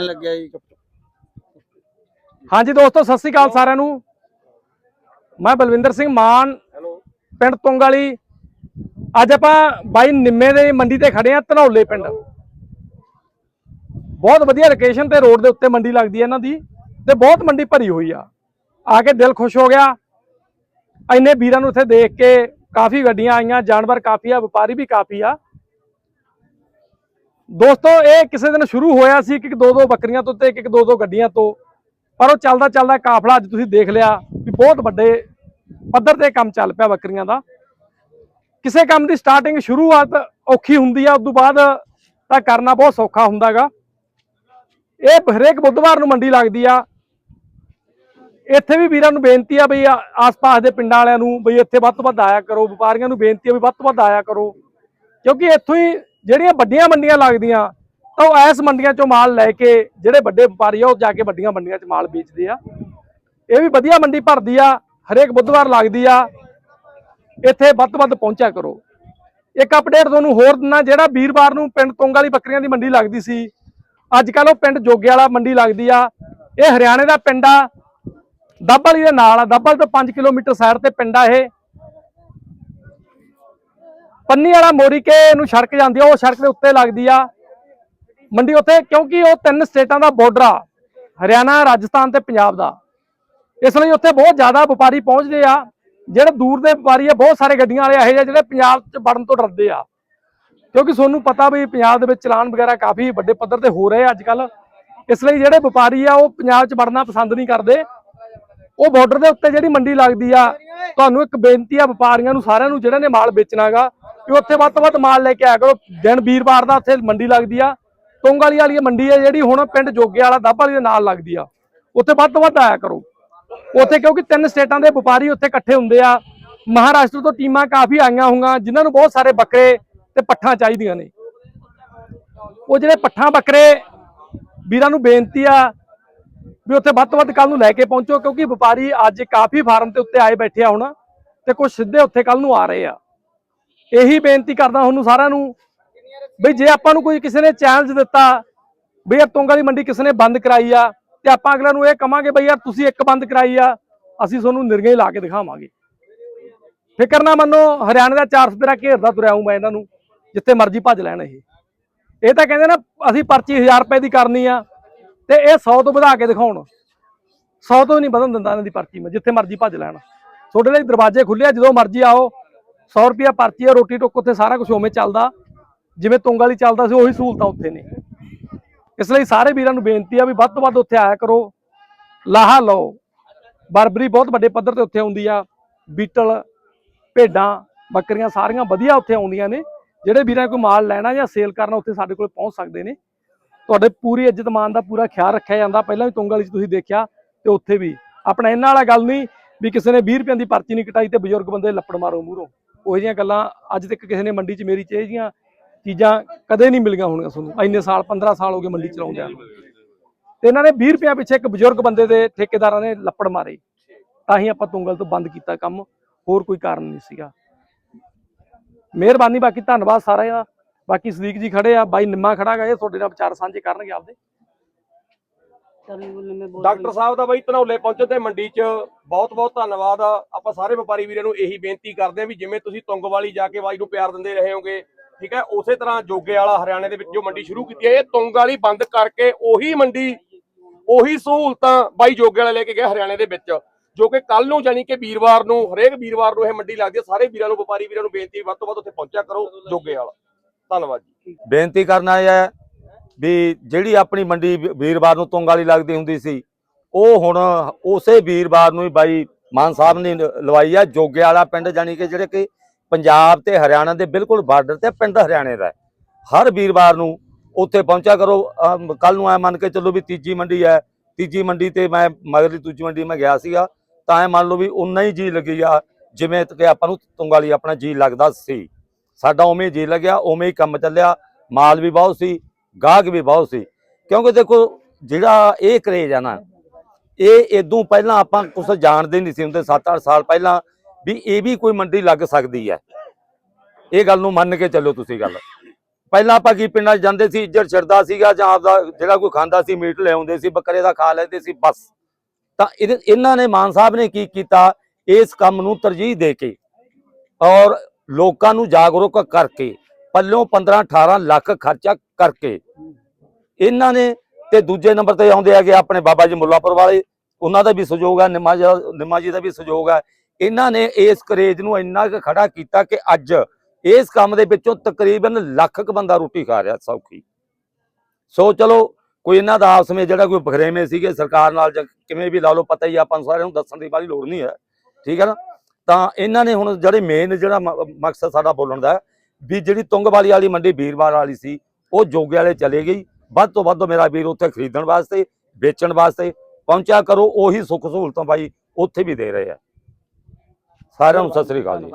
ਲੱਗਿਆ ਜੀ ਹਾਂਜੀ ਦੋਸਤੋ ਸਤਿ ਸ੍ਰੀ ਅਕਾਲ ਸਾਰਿਆਂ ਨੂੰ। ਮੈਂ ਬਲਵਿੰਦਰ ਸਿੰਘ ਮਾਨ ਪਿੰਡ ਤੁੰਗ ਵਾਲੀ ਅੱਜ ਆਪਾਂ ਬਾਈ ਨਿੰਮੇ ਦੇ ਮੰਡੀ ਤੇ ਖੜੇ ਆ ਧਨੌਲੇ ਪਿੰਡ। ਬਹੁਤ ਵਧੀਆ ਲੋਕੇਸ਼ਨ ਤੇ ਰੋਡ ਦੇ ਉੱਤੇ ਮੰਡੀ ਲੱਗਦੀ ਹੈ ਇਹਨਾਂ ਦੀ ਤੇ ਬਹੁਤ ਮੰਡੀ ਭਰੀ ਹੋਈ ਆ। ਆ ਕੇ ਦਿਲ ਖੁਸ਼ ਹੋ ਗਿਆ। ਇੰਨੇ ਵੀਰਾਂ ਨੂੰ ਇੱਥੇ ਦੇਖ ਕੇ ਕਾਫੀ ਗੱਡੀਆਂ ਆਈਆਂ ਜਾਨਵਰ ਕਾਫੀ ਆ ਵਪਾਰੀ ਵੀ ਕਾਫੀ ਆ। ਦੋਸਤੋ, ਇਹ ਕਿਸੇ ਦਿਨ ਸ਼ੁਰੂ ਹੋਇਆ ਸੀ ਇੱਕ ਇੱਕ ਦੋ ਦੋ ਬੱਕਰੀਆਂ ਤੋਂ ਤੇ ਇੱਕ ਇੱਕ ਦੋ ਦੋ ਗੱਡੀਆਂ ਤੋਂ। ਪਰ ਉਹ ਚੱਲਦਾ ਚੱਲਦਾ ਕਾਫਲਾ ਅੱਜ ਤੁਸੀਂ ਦੇਖ ਲਿਆ ਵੀ ਬਹੁਤ ਵੱਡੇ ਪੱਧਰ ਤੇ ਕੰਮ ਚੱਲ ਪਿਆ ਬੱਕਰੀਆਂ ਦਾ। ਕਿਸੇ ਕੰਮ ਦੀ ਸਟਾਰਟਿੰਗ ਸ਼ੁਰੂਆਤ ਔਖੀ ਹੁੰਦੀ ਆ ਉਸ ਤੋਂ ਬਾਅਦ ਤਾਂ ਕਰਨਾ ਬਹੁਤ ਸੌਖਾ ਹੁੰਦਾਗਾ। ਇਹ ਹਰੇਕ ਬੁੱਧਵਾਰ ਨੂੰ ਮੰਡੀ ਲੱਗਦੀ ਆ। ਇੱਥੇ ਵੀ ਵੀਰਾਂ ਨੂੰ ਬੇਨਤੀ ਆ ਬਈ ਆਸ-ਪਾਸ ਦੇ ਪਿੰਡਾਂ ਵਾਲਿਆਂ ਨੂੰ ਬਈ ਇੱਥੇ ਵੱਧ ਤੋਂ ਵੱਧ ਆਇਆ ਕਰੋ, ਵਪਾਰੀਆਂ ਨੂੰ ਬੇਨਤੀ ਆ ਵੀ ਵੱਧ ਤੋਂ ਵੱਧ ਆਇਆ ਕਰੋ। ਕਿਉਂਕਿ ਇੱਥੋਂ ਹੀ ਜਿਹੜੀਆਂ ਵੱਡੀਆਂ ਮੰਡੀਆਂ ਲੱਗਦੀਆਂ, ਤਾਂ ਉਹ ਐਸ ਮੰਡੀਆਂ ਚੋਂ ਮਾਲ ਲੈ ਕੇ, ਜਿਹੜੇ ਵੱਡੇ ਵਪਾਰੀ ਆ, ਉਹ ਜਾ ਕੇ ਵੱਡੀਆਂ ਮੰਡੀਆਂ 'ਚ ਮਾਲ ਵੇਚਦੇ ਆ। ਇਹ ਵੀ ਵਧੀਆ ਮੰਡੀ ਭਰਦੀ ਆ, ਹਰੇਕ ਬੁੱਧਵਾਰ ਲੱਗਦੀ ਆ। ਇੱਥੇ ਵੱਧ ਤੋਂ ਵੱਧ ਪਹੁੰਚਿਆ ਕਰੋ। ਇੱਕ ਅਪਡੇਟ ਤੁਹਾਨੂੰ ਹੋਰ ਦਿਨਾ ਜਿਹੜਾ ਵੀਰਵਾਰ ਨੂੰ ਪਿੰਡ ਤੁੰਗ ਵਾਲੀ ਬੱਕਰੀਆਂ ਦੀ ਮੰਡੀ ਲੱਗਦੀ ਸੀ ਅੱਜ ਕੱਲ ਉਹ ਪਿੰਡ ਜੋਗੇ ਵਾਲਾ ਮੰਡੀ ਲੱਗਦੀ ਆ। ਇਹ ਹਰਿਆਣੇ ਦਾ ਪਿੰਡ ਆ। ਦੱਬਲੀ ਦੇ ਨਾਲ ਆ ਦੱਬਲ ਤੋਂ 5 ਕਿਲੋਮੀਟਰ ਸਾਈਡ ਤੇ ਪਿੰਡ ਆ ਇਹ। ਪੰਨੀ ਵਾਲਾ ਮੋਰੀਕੇ ਨੂੰ ਸੜਕ ਜਾਂਦੀ ਆ, ਉਹ ਸੜਕ ਦੇ ਉੱਤੇ ਲੱਗਦੀ ਆ। ਮੰਡੀ ਉੱਥੇ, ਕਿਉਂਕਿ ਉਹ ਤਿੰਨ ਸਟੇਟਾਂ ਦਾ ਬਾਰਡਰ ਆ, ਹਰਿਆਣਾ, ਰਾਜਸਥਾਨ ਤੇ ਪੰਜਾਬ ਦਾ। ਇਸ ਲਈ ਉੱਥੇ ਬਹੁਤ ਜ਼ਿਆਦਾ ਵਪਾਰੀ ਪਹੁੰਚਦੇ ਆ। ਜਿਹੜੇ ਦੂਰ ਦੇ ਵਪਾਰੀ ਆ, ਬਹੁਤ ਸਾਰੇ ਗੱਡੀਆਂ ਵਾਲੇ ਇਹੋ ਜਿਹੇ ਜਿਹੜੇ ਪੰਜਾਬ 'ਚ ਵੜਨ ਤੋਂ ਡਰਦੇ ਆ। ਕਿਉਂਕਿ ਤੁਹਾਨੂੰ ਪਤਾ ਵੀ ਪੰਜਾਬ ਦੇ ਵਿੱਚ ਚਲਾਨ ਵਗੈਰਾ ਕਾਫੀ ਵੱਡੇ ਪੱਧਰ ਤੇ ਹੋ ਰਹੇ ਆ ਅੱਜ ਕੱਲ ਇਸ ਲਈ ਜਿਹੜੇ ਵਪਾਰੀ ਆ, ਉਹ ਪੰਜਾਬ 'ਚ ਵੜਨਾ ਪਸੰਦ ਨਹੀਂ ਕਰਦੇ। ਉਹ ਬਾਰਡਰ ਦੇ ਉੱਤੇ ਜਿਹੜੀ ਮੰਡੀ ਲੱਗਦੀ ਆ, ਤੁਹਾਨੂੰ ਇੱਕ ਬੇਨਤੀ ਆ ਵਪਾਰੀਆਂ ਨੂੰ, ਸਾਰਿਆਂ ਨੂੰ ਜਿਹੜੇ ਨੇ ਮਾਲ ਵੇਚਣਾਗਾ ਕਿ ਉੱਥੇ ਵੱਧ ਤੋਂ ਵੱਧ ਮਾਲ ਲੈ ਕੇ ਆਇਆ ਕਰੋ। ਦਿਨ ਵੀਰਵਾਰ ਦਾ ਉੱਥੇ ਮੰਡੀ ਲੱਗਦੀ ਆ। ਤੁੰਗ ਵਾਲੀ ਵਾਲੀ ਮੰਡੀ ਹੈ ਜਿਹੜੀ ਹੁਣ ਪਿੰਡ ਜੋਗੇ ਵਾਲਾ ਦੱਬ ਵਾਲੀ ਦੇ ਨਾਲ ਲੱਗਦੀ ਆ। ਉੱਥੇ ਵੱਧ ਤੋਂ ਵੱਧ ਆਇਆ ਕਰੋ। ਉੱਥੇ ਕਿਉਂਕਿ ਤਿੰਨ ਸਟੇਟਾਂ ਦੇ ਵਪਾਰੀ ਉੱਥੇ ਇਕੱਠੇ ਹੁੰਦੇ ਆ। ਮਹਾਰਾਸ਼ਟਰ ਤੋਂ ਟੀਮਾਂ ਕਾਫੀ ਆਈਆਂ ਹੋਈਆਂ, ਜਿਨ੍ਹਾਂ ਨੂੰ ਬਹੁਤ ਸਾਰੇ ਬੱਕਰੇ ਤੇ ਪੱਠਾਂ ਚਾਹੀਦੀਆਂ ਨੇ। ਉਹ ਜਿਹੜੇ ਪੱਠਾਂ ਬੱਕਰੇ, ਵੀਰਾਂ ਨੂੰ ਬੇਨਤੀ ਆ ਵੀ ਉੱਥੇ ਵੱਧ ਤੋਂ ਵੱਧ ਕੱਲ ਨੂੰ ਲੈ ਕੇ ਪਹੁੰਚੋ, ਕਿਉਂਕਿ ਵਪਾਰੀ ਅੱਜ ਕਾਫੀ ਫਾਰਮ ਤੇ ਉੱਤੇ ਆਏ ਬੈਠੇ ਆ ਹੁਣ ਤੇ ਕੁਝ ਸਿੱਧੇ ਉੱਥੇ ਕੱਲ ਨੂੰ ਆ ਰਹੇ ਆ। ਇਹੀ ਬੇਨਤੀ ਕਰਦਾ ਤੁਹਾਨੂੰ ਸਾਰਿਆਂ ਨੂੰ ਵੀ ਜੇ ਆਪਾਂ ਨੂੰ ਕੋਈ ਕਿਸੇ ਨੇ ਚੈਲੰਜ ਦਿੱਤਾ ਵੀ ਯਾਰ ਤੁੰਗ ਵਾਲੀ ਮੰਡੀ ਕਿਸੇ ਨੇ ਬੰਦ ਕਰਾਈ ਆ ਤੇ ਆਪਾਂ ਅਗਲੇ ਨੂੰ ਇਹ ਕਵਾਂਗੇ ਬਈ ਯਾਰ ਤੁਸੀਂ ਇੱਕ ਬੰਦ ਕਰਾਈ ਆ, ਅਸੀਂ ਤੁਹਾਨੂੰ ਨਿਰਗੇ ਲਾ ਕੇ ਦਿਖਾਵਾਂਗੇ। ਫਿਕਰ ਨਾ ਮੰਨੋ, ਹਰਿਆਣੇ ਦਾ 400 ਤੇਰਾ ਘੇਰਦਾ ਤੁਰਿਆ ਹੂੰ ਮੈਂ ਇਹਨਾਂ ਨੂੰ, ਜਿੱਥੇ ਮਰਜ਼ੀ ਭੱਜ ਲੈਣ ਇਹ। ਇਹ ਤਾਂ ਕਹਿੰਦੇ ਨਾ ਅਸੀਂ ਪਰਚੀ 1000 ਰੁਪਏ ਦੀ ਕਰਨੀ ਆ ਤੇ ਇਹ 100 ਤੋਂ ਵਧਾ ਕੇ ਦਿਖਾਉਣ। 100 ਤੋਂ ਨਹੀਂ ਵਧਣ ਦਿੰਦਾ ਇਹਨਾਂ ਦੀ ਪਰਚੀ ਮੈਂ, ਜਿੱਥੇ ਮਰਜ਼ੀ ਭੱਜ ਲੈਣ। ਤੁਹਾਡੇ ਲਈ ਦਰਵਾਜ਼ੇ ਖੁੱਲੇ ਆ, ਜਦੋਂ ਮਰਜ਼ੀ ਆਓ 100 ਰੁਪਿਆ ਪਰਚੀ ਆ, ਰੋਟੀ ਟੁੱਕ ਉੱਥੇ ਸਾਰਾ ਕੁਝ ਉਵੇਂ ਚੱਲਦਾ। ਜਿਵੇਂ ਤੁੰਗ ਵਾਲੀ ਚੱਲਦਾ ਸੀ, ਉਹੀ ਸਹੂਲਤਾਂ ਉੱਥੇ ਨੇ। ਇਸ ਲਈ ਸਾਰੇ ਵੀਰਾਂ ਨੂੰ ਬੇਨਤੀ ਆ ਵੀ ਵੱਧ ਤੋਂ ਵੱਧ ਉੱਥੇ ਆਇਆ ਕਰੋ। ਲਾਹਾ ਲਓ। ਬਰਬਰੀ ਬਹੁਤ ਵੱਡੇ ਪੱਧਰ ਤੇ ਉੱਥੇ ਆਉਂਦੀ ਆ। ਬੀਟਲ, ਭੇਡਾਂ, ਬੱਕਰੀਆਂ ਸਾਰੀਆਂ ਵਧੀਆ ਉੱਥੇ ਆਉਂਦੀਆਂ ਨੇ। ਜਿਹੜੇ ਵੀਰਾਂ ਨੇ ਕੋਈ ਮਾਲ ਲੈਣਾ ਜਾਂ ਸੇਲ ਕਰਨਾ, ਉੱਥੇ ਸਾਡੇ ਕੋਲ ਪਹੁੰਚ ਸਕਦੇ ਨੇ। ਤੁਹਾਡੇ ਪੂਰੀ ਇੱਜ਼ਤ ਮਾਨ ਦਾ ਪੂਰਾ ਖਿਆਲ ਰੱਖਿਆ ਜਾਂਦਾ। ਪਹਿਲਾਂ ਵੀ ਤੁੰਗ ਵਾਲੀ 'ਚ ਤੁਸੀਂ ਦੇਖਿਆ ਤੇ ਉੱਥੇ ਵੀ। ਆਪਣਾ ਇਹਨਾਂ ਵਾਲਾ ਗੱਲ ਨਹੀਂ ਵੀ ਕਿਸੇ ਨੇ 20 ਰੁਪਏ ਦੀ ਪਰਚੀ ਨਹੀਂ ਕਟਾਈ ਤੇ ਬਜ਼ੁਰਗ ਬੰਦੇ ਲੱਪੜ ਮਾਰੋ ਮੂਹਰੋਂ। ਉਹ ਜਿਹੀਆਂ ਗੱਲਾਂ ਅੱਜ ਤੱਕ ਕਿਸੇ ਨੇ ਮੰਡੀ 'ਚ ਮੇਰੀ ਚ ਇਹ ਜਿਹੀਆਂ ਚੀਜ਼ਾਂ ਕਦੇ ਨਹੀਂ ਮਿਲੀਆਂ ਹੋਣਗੀਆਂ ਤੁਹਾਨੂੰ। ਇੰਨੇ ਸਾਲ 15 ਸਾਲ ਹੋ ਗਏ ਮੰਡੀ ਚਲਾਉਂਦਿਆਂ ਨੂੰ। ਤੇ ਇਹਨਾਂ ਨੇ 20 ਰੁਪਏ ਪਿੱਛੇ ਇੱਕ ਬਜ਼ੁਰਗ ਬੰਦੇ ਦੇ ਠੇਕੇਦਾਰਾਂ ਨੇ ਲੱਪੜ ਮਾਰੇ। ਤਾਂ ਹੀ ਆਪਾਂ ਤੁੰਗਲ ਤੋਂ ਬੰਦ ਕੀਤਾ ਕੰਮ। ਹੋਰ ਕੋਈ ਕਾਰਨ ਨਹੀਂ ਸੀਗਾ। ਮਿਹਰਬਾਨੀ, ਬਾਕੀ ਧੰਨਵਾਦ ਸਾਰਿਆਂ ਦਾ। ਬਾਕੀ ਸਦੀਕ ਜੀ ਖੜੇ ਆ, ਬਾਈ ਨਿੰਮਾ ਖੜਾ ਗਾ, ਇਹ ਤੁਹਾਡੇ ਨਾਲ ਵਿਚਾਰ ਸਾਂਝੇ ਕਰਨਗੇ ਆਪਦੇ। ਡਾਕਟਰ ਸਾਹਿਬ ਦਾ ਬਾਈ ਧਨੌਲੇ ਪਹੁੰਚੇ ਤੇ ਮੰਡੀ 'ਚ ਬਹੁਤ ਬਹੁਤ ਧੰਨਵਾਦ। ਆਪਾਂ ਸਾਰੇ ਵਪਾਰੀ ਵੀਰਾਂ ਨੂੰ ਇਹੀ ਬੇਨਤੀ ਕਰਦੇ ਆ ਵੀ ਜਿਵੇਂ ਤੁਸੀਂ ਤੁੰਗ ਵਾਲੀ ਜਾ ਕੇ ਬਾਈ ਨੂੰ ਪਿਆਰ ਦਿੰਦੇ ਰਹੇ ਹੋਗੇ ਠੀਕ ਹੈ? ਉਸੇ ਤਰ੍ਹਾਂ ਜੋਗੇ ਵਾਲਾ ਹਰਿਆਣੇ ਦੇ ਵਿੱਚ ਜੋ ਮੰਡੀ ਸ਼ੁਰੂ ਕੀਤੀ ਹੈ ਇਹ ਤੁੰਗ ਵਾਲੀ ਬੰਦ ਕਰਕੇ ਉਹੀ ਮੰਡੀ ਉਹੀ ਸਹੂਲਤਾਂ ਬਾਈ ਜੋਗੇ ਵਾਲੇ ਲੈ ਕੇ ਗਏ ਹਰਿਆਣੇ ਦੇ ਵਿੱਚ। ਜੋ ਕਿ ਕੱਲ ਨੂੰ ਜਾਨੀ ਕਿ ਵੀਰਵਾਰ ਨੂੰ ਹਰੇਕ ਵੀਰਵਾਰ ਨੂੰ ਇਹ ਮੰਡੀ ਲੱਗਦੀ ਹੈ। ਸਾਰੇ ਵੀਰਾਂ ਨੂੰ ਵਪਾਰੀ ਵੀਰਾਂ ਨੂੰ ਬੇਨਤੀ ਵੱਧ ਤੋਂ ਵੱਧ ਉੱਥੇ ਪਹੁੰਚਿਆ ਕਰੋ ਜੋਗੇ ਵਾਲਾ। ਧੰਨਵਾਦ ਜੀ। ਬੇਨਤੀ ਕਰਨਾ ਹੈ ਵੀ ਜਿਹੜੀ ਆਪਣੀ ਮੰਡੀ ਵੀਰਵਾਰ ਨੂੰ ਤੁੰਗ ਵਾਲੀ ਲੱਗਦੀ ਹੁੰਦੀ ਸੀ, ਉਹ ਹੁਣ ਉਸੇ ਵੀਰਵਾਰ ਨੂੰ ਹੀ ਬਾਈ ਮਾਨ ਸਾਹਿਬ ਨੇ ਲਵਾਈ ਆ। ਜੋਗੇ ਵਾਲਾ ਪਿੰਡ ਜਾਨੀ ਕਿ ਜਿਹੜੇ ਕਿ ਪੰਜਾਬ ਤੇ ਹਰਿਆਣਾ ਦੇ ਬਿਲਕੁਲ ਬਾਰਡਰ ਤੇ ਪਿੰਡ ਹਰਿਆਣੇ ਦਾ ਹਰ ਵੀਰਵਾਰ ਨੂੰ ਉੱਥੇ ਪਹੁੰਚਿਆ ਕਰੋ। ਕੱਲ ਨੂੰ ਐ ਮੰਨ ਕੇ ਚੱਲੋ ਵੀ ਤੀਜੀ ਮੰਡੀ ਹੈ। ਤੀਜੀ ਮੰਡੀ ਤੇ ਮੈਂ ਮਗਰਲੀ ਦੂਜੀ ਮੰਡੀ ਮੈਂ ਗਿਆ ਸੀਗਾ, ਤਾਂ ਐ ਮੰਨ ਲਓ ਵੀ ਉਨਾ ਹੀ ਜੀ ਲੱਗੀ ਆ, ਜਿਵੇਂ ਕਿ ਆਪਾਂ ਨੂੰ ਤੁੰਗਾਲੀ ਆਪਣਾ ਜੀ ਲੱਗਦਾ ਸੀ। ਸਾਡਾ ਉਵੇਂ ਜੀ ਲੱਗਿਆ, ਉਵੇਂ ਹੀ ਕੰਮ ਚੱਲਿਆ। ਮਾਲ ਵੀ ਬਹੁਤ ਸੀ। ਗਾਹਕ ਵੀ ਬਹੁਤ ਸੀ। ਕਿਉਂਕਿ ਦੇਖੋ, ਜਿਹੜਾ ਇਹ ਕਰੇਜ ਆ ਨਾ, ਇਹ ਇਦੋਂ ਪਹਿਲਾਂ ਆਪਾਂ ਕੁਝ ਜਾਣਦੇ ਨਹੀਂ ਸੀ ਹੁੰਦੇ 7-8 ਸਾਲ ਪਹਿਲਾਂ ਵੀ ਇਹ ਵੀ ਕੋਈ ਮੰਡੀ ਲੱਗ ਸਕਦੀ ਹੈ। ਇਹ ਗੱਲ ਨੂੰ ਮੰਨ ਕੇ ਚੱਲੋ ਤੁਸੀਂ ਗੱਲ। ਪਹਿਲਾਂ ਆਪਾਂ ਕੀ ਪਿੰਡਾਂ 'ਚ ਜਾਂਦੇ ਸੀ, ਇੱਜੜ ਛਿੜਦਾ ਸੀਗਾ ਜਾਂ ਆਪਦਾ ਜਿਹੜਾ ਕੋਈ ਖਾਂਦਾ ਸੀ, ਮੀਟ ਲਿਆਉਂਦੇ ਸੀ, ਬੱਕਰੇ ਦਾ ਖਾ ਲੈਂਦੇ ਸੀ, ਬਸ। ਤਾਂ ਇਹਦੇ- ਇਹਨਾਂ ਨੇ ਮਾਨ ਸਾਹਿਬ ਨੇ ਕੀ ਕੀਤਾ, ਇਸ ਕੰਮ ਨੂੰ ਤਰਜੀਹ ਦੇ ਕੇ ਔਰ ਲੋਕਾਂ ਨੂੰ ਜਾਗਰੂਕ ਕਰਕੇ ਪੱਲੋਂ 15 18 ਲੱਖ ਖਰਚਾ ਕਰਕੇ। ਇਹਨਾਂ ਨੇ ਤੇ ਦੂਜੇ ਨੰਬਰ ਤੇ ਆਉਂਦੇ ਹੈਗੇ ਆਪਣੇ ਬਾਬਾ ਜੀ ਮੁੱਲਾਪੁਰ ਵਾਲੇ। ਉਹਨਾਂ ਦਾ ਵੀ ਸਹਿਯੋਗ ਹੈ, ਨਿੰਮਾ ਜੀ ਨਿੰਮਾ ਜੀ ਦਾ ਵੀ ਸਹਿਯੋਗ ਹੈ। ਇਹਨਾਂ ਨੇ ਇਸ ਕਰੇਜ ਨੂੰ ਇੰਨਾ ਕੁ ਖੜਾ ਕੀਤਾ ਕਿ ਅੱਜ ਇਸ ਕੰਮ ਦੇ ਵਿੱਚੋਂ ਤਕਰੀਬਨ ਲੱਖ ਕੁ ਬੰਦਾ ਰੋਟੀ ਖਾ ਰਿਹਾ, ਸੌਖੀ। ਸੋ ਚਲੋ, ਕੋਈ ਇਹਨਾਂ ਦਾ ਆਪਸ ਵਿੱਚ ਜਿਹੜਾ ਕੋਈ ਬਖਰੇਵੇਂ ਸੀਗੇ, ਸਰਕਾਰ ਨਾਲ ਜਾਂ ਕਿਵੇਂ ਵੀ ਲਾ ਲਓ, ਪਤਾ ਹੀ ਆਪਾਂ ਨੂੰ ਸਾਰਿਆਂ ਨੂੰ ਦੱਸਣ ਦੀ ਬਾਰੀ ਲੋੜ ਨਹੀਂ ਹੈ। ਠੀਕ ਹੈ ਨਾ? ਤਾਂ ਇਹਨਾਂ ਨੇ ਹੁਣ ਜਿਹੜੇ ਮੇਨ ਜਿਹੜਾ ਮਕਸਦ ਸਾਡਾ ਬੋਲਣ ਦਾ ਵੀ ਜਿਹੜੀ ਤੁੰਗਵਾਲੀ ਵਾਲੀ ਮੰਡੀ ਵੀਰਵਾਰ ਵਾਲੀ ਸੀ, ਉਹ ਜੋਗੇ ਵਾਲੇ ਚਲੇ ਗਈ। ਵੱਧ ਤੋਂ ਵੱਧ ਮੇਰਾ ਵੀਰ ਉੱਥੇ ਖਰੀਦਣ ਵਾਸਤੇ, ਵੇਚਣ ਵਾਸਤੇ ਪਹੁੰਚਿਆ ਕਰੋ, ਉਹੀ ਸੁੱਖ ਸਹੂਲਤਾਂ ਬਾਈ ਉੱਥੇ ਵੀ ਦੇ ਰਹੇ ਆ। ਸਾਰਿਆਂ ਨੂੰ ਸਤਿ ਸ੍ਰੀ ਅਕਾਲ ਜੀ।